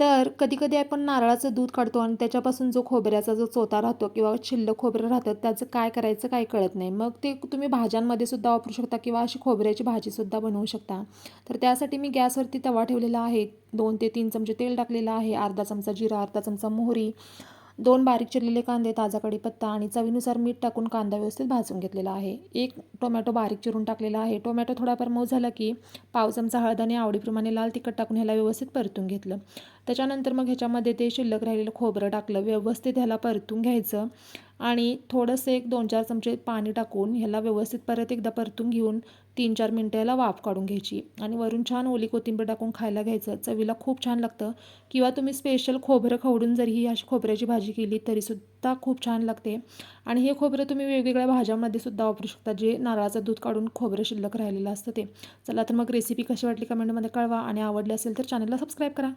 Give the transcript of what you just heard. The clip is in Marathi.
तर कधीकधी आपण नारळाचं दूध काढतो आणि त्याच्यापासून जो खोबऱ्याचा जो चोथा राहतो किंवा शिल्लक खोबरं राहतं त्याचं काय करायचं काय कळत नाही. मग ते तुम्ही भाज्यांमध्ये सुद्धा वापरू शकता किंवा अशी खोबऱ्याची भाजीसुद्धा बनवू शकता. तर त्यासाठी मी गॅसवरती तवा ठेवलेला आहे. दोन ते तीन चमचे तेल टाकलेलं आहे. अर्धा चमचा जिरा अर्धा चमचा मोहरी दोन बारीक चिरलेले कांदे ताजा कढीपत्ता आणि चवीनुसार मीठ टाकून कांदा व्यवस्थित भाजून घेतलेला आहे. एक टोमॅटो बारीक चिरून टाकलेला आहे. टोमॅटो थोडाफार मऊ झाला की पाव चमचा हळद आणि आवडीप्रमाणे लाल तिखट टाकून ह्याला व्यवस्थित परतून घेतलं. त्याच्यानंतर मग ह्याच्यामध्ये ते शिल्लक राहिलेलं खोबरं टाकलं. व्यवस्थित ह्याला परतून घ्यायचं. आणि थोडंसं एक दोन चार चमचे पाणी टाकून ह्याला व्यवस्थित परत एकदा परतून घेऊन तीन चार मिनटं याला वाफ काढून घ्यायची. आणि वरून छान ओली कोथिंबीर टाकून खायला घ्यायचं. चवीला खूप छान लागतं. किंवा तुम्ही स्पेशल खोबरं खवडून जरी ही अशी खोबऱ्याची भाजी केली तरीसुद्धा खूप छान लागते. आणि हे खोबरं तुम्ही वेगवेगळ्या भाज्यामध्ये सुद्धा वापरू शकता. जे नारळाचं दूध काढून खोबरं शिल्लक राहिलेलं असतं ते. चला तर मग रेसिपी कशी वाटली कमेंटमध्ये कळवा. आणि आवडली असेल तर चॅनलला सबस्क्राईब करा.